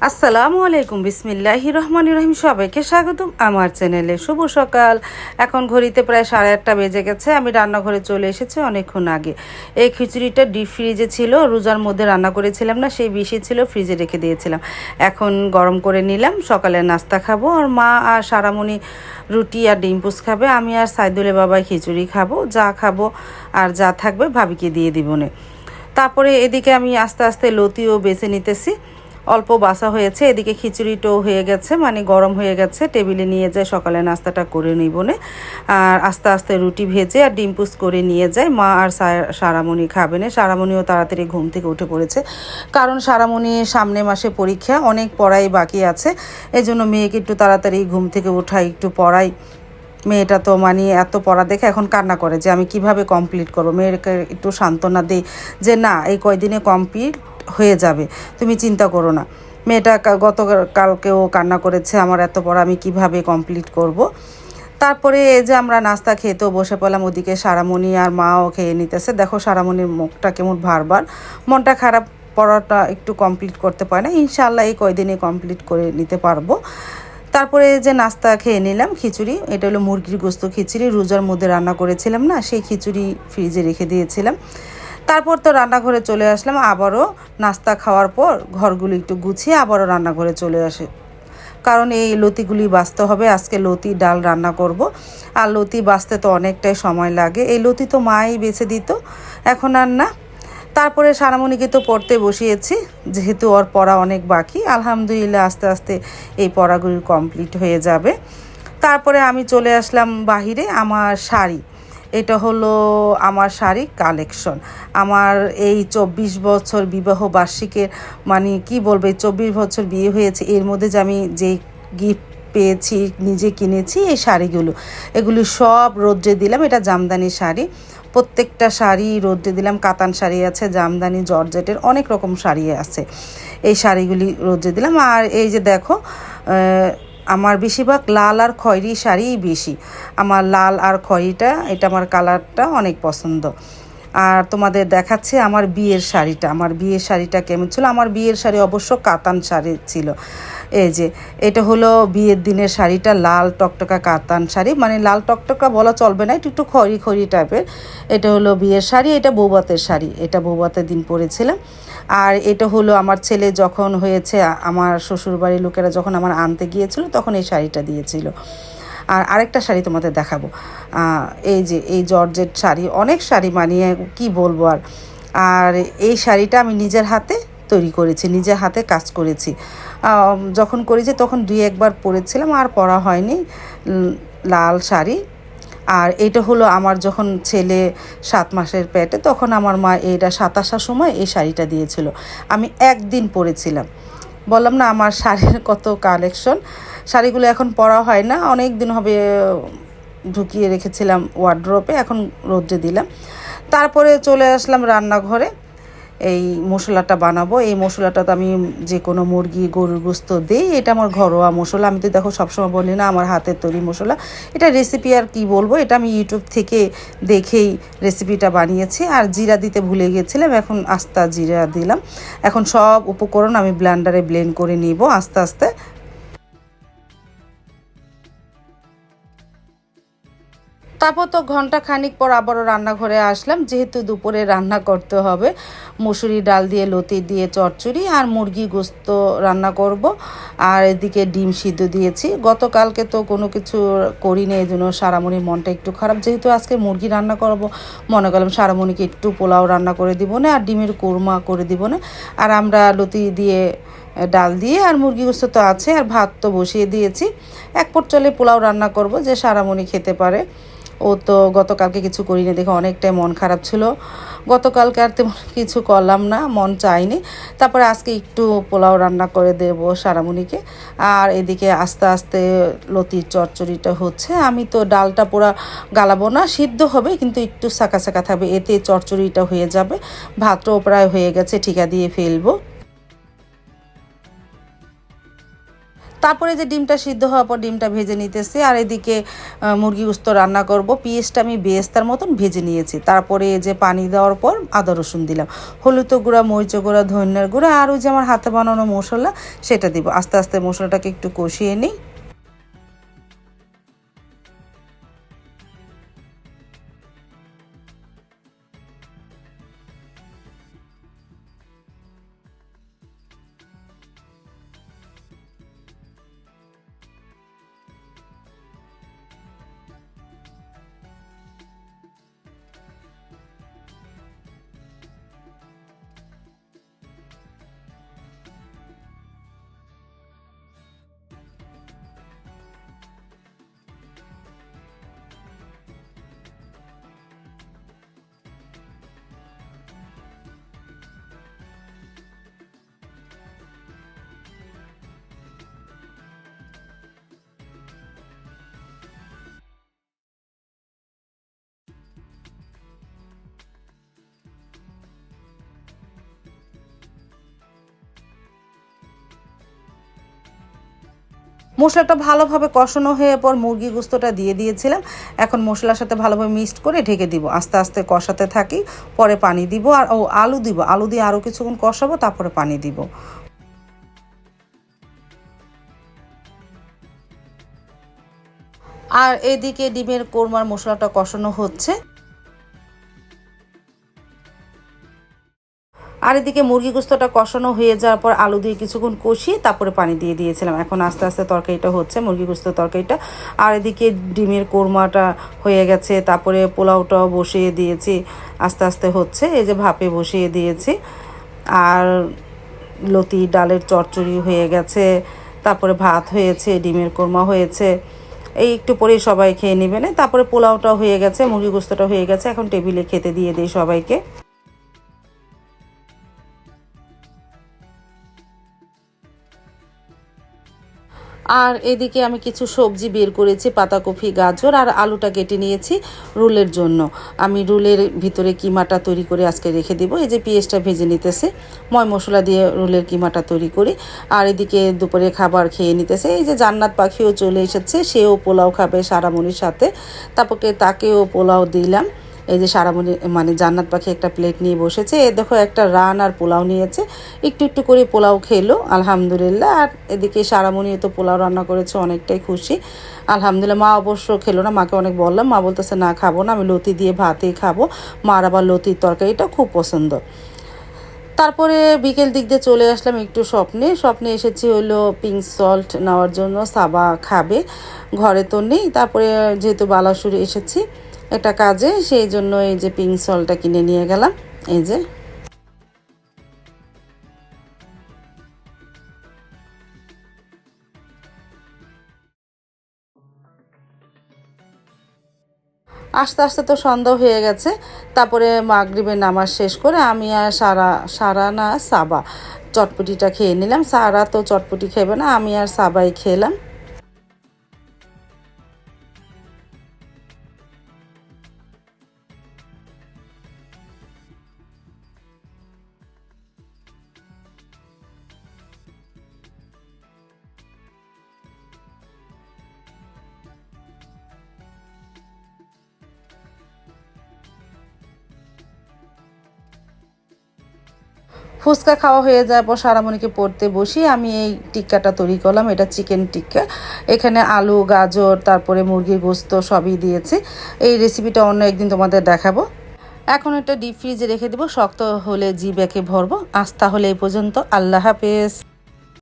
আসসালামু আলাইকুম বিসমিল্লাহি রহমান রহিম। সবাইকে স্বাগতম আমার চ্যানেলে। শুভ সকাল। এখন ঘড়িতে প্রায় সাড়ে আটটা বেজে গেছে। আমি রান্নাঘরে চলে এসেছি অনেকক্ষণ আগে। এই খিচুড়িটা ডিপ ফ্রিজে ছিল। রোজার মধ্যে রান্না করেছিলাম না, সেই বেশি ছিল, ফ্রিজে রেখে দিয়েছিলাম। এখন গরম করে নিলাম সকালে নাস্তা খাব। আর মা আর সারামণি রুটি আর ডিম পুস খাবে। আমি আর সাইদুলে বাবা খিচুড়ি খাব। যা খাব আর যা থাকবে ভাবিকে দিয়ে দিবনে তারপরে এদিকে আমি আস্তে আস্তে লতিও বেছে নিতেছি। অল্প বাসা হয়েছে, এদিকে খিচুড়িটাও হয়ে গেছে মানে গরম হয়ে গেছে। টেবিলে নিয়ে যায়, সকালে নাস্তাটা করে নিব নে আর আস্তে আস্তে রুটি ভেজে আর ডিম পুস করে নিয়ে যায়। মা আর সারামণি খাবে না, সারামণিও তাড়াতাড়ি ঘুম থেকে উঠে পড়েছে। কারণ সারামণি সামনে মাসে পরীক্ষা, অনেক পড়াই বাকি আছে। এই জন্য মেয়েকে একটু তাড়াতাড়ি ঘুম থেকে উঠাই একটু পড়াই। মেয়েটা তো মানে এত পড়া দেখে এখন কান্না করে যে, আমি কীভাবে কমপ্লিট করব? মেয়েকে একটু সান্ত্বনা দিই যে, না, এই কয়দিনে কমপ্লিট হয়ে যাবে। তুমি চিন্তা করো না। মেয়েটা কা- গতকালকেও কান্না করেছে, আমার এত পড়া আমি কীভাবে কমপ্লিট করব। তারপরে এই যে আমরা নাস্তা খেতেও বসে পড়লাম, ওদিকে সারামণি আর মাও খেয়ে নিতেছে। দেখো সারামণির মুখটা কেমন ভারবার মনটা খারাপ পড়াটা একটু কমপ্লিট করতে পারে না। ইনশাল্লাহ এই কয়দিনে কমপ্লিট করে নিতে পারব। তারপরে যে নাস্তা খেয়ে নিলাম, খিচুড়ি। এটা হলো মুরগির গোস্ত খিচুড়ি। রোজার মধ্যে রান্না করেছিলাম না, সেই খিচুড়ি ফ্রিজে রেখে দিয়েছিলাম। তারপর তো রান্নাঘরে চলে আসলাম, আবারও নাস্তা খাওয়ার পর ঘরগুলি একটু গুছিয়ে আবারও রান্নাঘরে চলে আসে। কারণ এই লতিগুলি বাঁচতে হবে, আজকে লতি ডাল রান্না করব। আর লতি বাঁচতে তো অনেকটাই সময় লাগে, এই লতি তো মাই বেছে দিত, এখন আর না। তারপরে সারামণিকে তো পড়তে বসিয়েছি, যেহেতু ওর পড়া অনেক বাকি, আলহামদুলিল্লাহ আস্তে আস্তে এই পড়াগুলি কমপ্লিট হয়ে যাবে। তারপরে আমি চলে আসলাম বাহিরে আমার শাড়ি। এটা হলো আমার শাড়ি কালেকশন। আমার এই চব্বিশ বছর বিবাহ বার্ষিকের মানে কি বলব, এই চব্বিশ বছর বিয়ে হয়েছে, এর মধ্যে যে আমি যে গিফট পেয়েছি, নিজে কিনেছি, এই শাড়িগুলো। এগুলি সব রোদ্রে দিলাম, এটা জামদানি শাড়ি। প্রত্যেকটা শাড়ি রোদ্রে দিলাম, কাতান শাড়ি আছে, জামদানি, জর্জেটের অনেক রকম শাড়ি আছে। এই শাড়িগুলি রোদ্রে দিলাম, আর এই যে দেখো আমার বেশিরভাগ লাল আর খয়েরি শাড়িই বেশি। আমার লাল আর খয়েরিটা, এটা আমার কালারটা অনেক পছন্দ। আর তোমাদের দেখাচ্ছে আমার বিয়ের শাড়িটা। আমার বিয়ের শাড়িটা কেমন ছিল? আমার বিয়ের শাড়ি অবশ্য কাতান শাড়ি ছিল। এই যে, এটা হলো বিয়ের দিনের শাড়িটা, লাল টকটকা কাতান শাড়ি। মানে লাল টকটকা বলা চলবে না, একটু একটু খড়ি খড়ি টাইপের এটা হলো বিয়ের শাড়ি, এটা বৌবাতের শাড়ি। এটা বৌবাতের দিন পরেছিলাম। আর এটা হলো আমার ছেলে যখন হয়েছে, আমার শ্বশুরবাড়ির লোকেরা যখন আমার আনতে গিয়েছিল, তখন এই শাড়িটা দিয়েছিল। আর আরেকটা শাড়ি তোমাদের দেখাবো। এই যে, এই জর্জেট শাড়ি, অনেক শাড়ি মানিয়ে কি বলব আর। আর এই শাড়িটা আমি নিজের হাতে তৈরি করেছি, নিজের হাতে কাজ করেছি। যখন করেছি তখন দুই একবার পরেছিলাম, আর পরা হয়নি। লাল শাড়ি আর এটা হলো আমার যখন ছেলে সাত মাসের পেটে, তখন আমার মা এটা সাত আসার সময় এই শাড়িটা দিয়েছিল। আমি একদিন পরেছিলাম। বললাম, না, আমার শাড়ির কত কালেকশন শাড়িগুলো এখন পরা হয় না। অনেক দিন হবে, ঢুকিয়ে রেখেছিলাম ওয়ার্ড্রপে এখন রোদ্রে দিলাম। তারপরে চলে আসলাম রান্নাঘরে। এই মশলাটা বানাবো। এই মশলাটা তো আমি যে কোনো মুরগি, গরুর গোস্ত দিই, এটা আমার ঘরোয়া মশলা। আমি তো দেখো সবসময় বলি না, আমার হাতের তৈরি মশলা। এটা রেসিপি আর কি বলব, এটা আমি ইউটিউব থেকে দেখেই রেসিপিটা বানিয়েছি। আর জিরা দিতে ভুলে গেছিলাম, এখন আস্তা জিরা দিলাম। এখন সব উপকরণ আমি ব্লেন্ডারে ব্লেন্ড করে নিব, আস্তে আস্তে। তারপর তো ঘণ্টা খানিক পর আবারও রান্নাঘরে আসলাম। যেহেতু দুপুরে রান্না করতে হবে মুসুরি ডাল দিয়ে, লতি দিয়ে, চচ্চড়ি আর মুরগি গোস্ত রান্না করব। আর এদিকে ডিম সিদ্ধ দিয়েছি। গতকালকে তো কোনো কিছু করিনি এই জন্য সারামণির মনটা একটু খারাপ। যেহেতু আজকে মুরগি রান্না করব, মনে করলাম সারামণিকে একটু পোলাও রান্না করে দিব না, আর ডিমের কোরমা করে দিব না। আর আমরা লতি দিয়ে, ডাল দিয়ে আর মুরগি গোস্ত তো আছে, আর ভাত তো বসিয়ে দিয়েছি। এক পর চলে পোলাও রান্না করব, যে সারামণি খেতে পারে। ও তো গতকালকে কিছু করিনি, দেখে অনেকটাই মন খারাপ ছিল। গতকালকে আর তেমন কিছু করলাম না, মন চাইনি। তারপরে আজকে একটু পোলাও রান্না করে দেব সারামণিকে। আর এদিকে আস্তে আস্তে লতির চচ্চড়িটা হচ্ছে। আমি তো ডালটা পুরা গালাবো না, সিদ্ধ হবে, কিন্তু একটু সাকা সাকা থাকবে, এতে চচ্চড়িটা হয়ে যাবে। ভাতটাও প্রায় হয়ে গেছে, ঠিকা দিয়ে ফেলব। তারপরে যে ডিমটা সিদ্ধ হওয়ার পর ডিমটা ভেজে নিতেছি, আর এদিকে মুরগি উস্ত রান্না করব। পিঁয়াজটা আমি বেস্তার মতন ভেজে নিয়েছি। তারপরে যে পানি দেওয়ার পর আদা রসুন দিলাম। হলুদ গুঁড়া, মরিচ গুঁড়া, ধনিয়ার গুঁড়া, আর ওই যে আমার হাতে বানানো মশলা, সেটা দিব। আস্তে আস্তে মশলাটাকে একটু কষিয়ে নিই। মশলাটা ভালোভাবে কষানো হয়ে পর মুরগি গুস্তটা দিয়ে দিয়েছিলাম। এখন মশলার সাথে ভালোভাবে মিক্সড করে ঢেকে দিব। আস্তে আস্তে কষাতে থাকি, পরে পানি দিব আর, ও, আলু দিব। আলু দিয়ে আরও কিছুক্ষণ কষাবো, তারপরে পানি দিব। আর এদিকে ডিমের কোরমার মশলাটা কষানো হচ্ছে। আর এদিকে মুরগি গোস্তটা কষানো হয়ে যাওয়ার পর আলু দিয়ে কিছুক্ষণ কষিয়ে তারপরে পানি দিয়ে দিয়েছিলাম। এখন আস্তে আস্তে তরকারিটা হচ্ছে, মুরগি গোস্ত তরকারিটা। আর এদিকে ডিমের কোরমাটা হয়ে গেছে, তারপরে পোলাওটাও বসিয়ে দিয়েছি, আস্তে আস্তে হচ্ছে। এই যে ভাপে বসিয়ে দিয়েছি। আর লতি, ডালের চচ্চড়ি হয়ে গেছে, তারপরে ভাত হয়েছে, ডিমের কোরমা হয়েছে। এই একটু পরেই সবাই খেয়ে নেবেন তারপরে পোলাওটাও হয়ে গেছে, মুরগি গোস্তটা হয়ে গেছে। এখন টেবিলে খেতে দিয়ে দিই সবাইকে। আর এদিকে আমি কিছু সবজি বের করেছি, পাতাকপি, গাজর আর আলুটা কেটে নিয়েছি রুলের জন্য। আমি রুলের ভিতরে কিমাটা তৈরি করে আজকে রেখে দেবো। এই যে পেঁয়াজটা ভেজে নিতেছে, ময় মশলা দিয়ে রুলের কিমাটা তৈরি করি। আর এদিকে দুপুরে খাবার খেয়ে নিতেছে। এই যে জান্নাত পাখিও চলে এসেছে, সেও পোলাও খাবে সারামণির সাথে। তারপরে তাকেও পোলাও দিলাম। এই যে সারামণি মানে জান্নাত পাখি একটা প্লেট নিয়ে বসেছে। এ দেখো একটা রান আর পোলাও নিয়েছে। একটু একটু করে পোলাও খেলো, আলহামদুলিল্লাহ। আর এদিকে সারামণি তো পোলাও রান্না করেছে, অনেকটাই খুশি। আলহামদুলিল্লাহ, মা অবশ্য খেলো না, মাকে অনেক বললাম, মা বলতেছে, না, খাব না, আমি লতি দিয়ে ভাতেই খাব। মার আবার লতির তরকারিটা খুব পছন্দ। তারপরে বিকেল দিক দিয়ে চলে আসলাম একটু স্বপ্নে। স্বপ্নে এসেছি হলো পিঙ্ক সল্ট নেওয়ার জন্য, সাবা খাবে, ঘরে তো নেই। তারপরে যেহেতু বালাসুরে এসেছি একটা কাজে, সেই জন্য এই যে পিঙ্ক সলটা কিনে নিয়ে গেলাম। এই যে। আস্তে আস্তে তো সন্ধ্যা হয়ে গেছে, তারপরে মাগরিবের নামাজ শেষ করে আমি আর সারা সারা না সাবা চটপটিটা খেয়ে নিলাম। সারা তো চটপটি খেবে না, আমি আর সাবাই খেলাম। ফুচকা খাওয়া হয়ে যাওয়ার পর সারামণিকে পড়তে বসি। আমি এই টিক্কাটা তৈরি করলাম, এটা চিকেন টিক্কা। এখানে আলু, গাজর, তারপরে মুরগির গোস্ত সবই দিয়েছি। এই রেসিপিটা অন্য একদিন তোমাদের দেখাবো। এখন এটা ডিপ ফ্রিজে রেখে দেবো, শক্ত হলে জি ব্যাকে ভরবো। আস্থা হলে এই পর্যন্ত। আল্লাহ হাফেজ।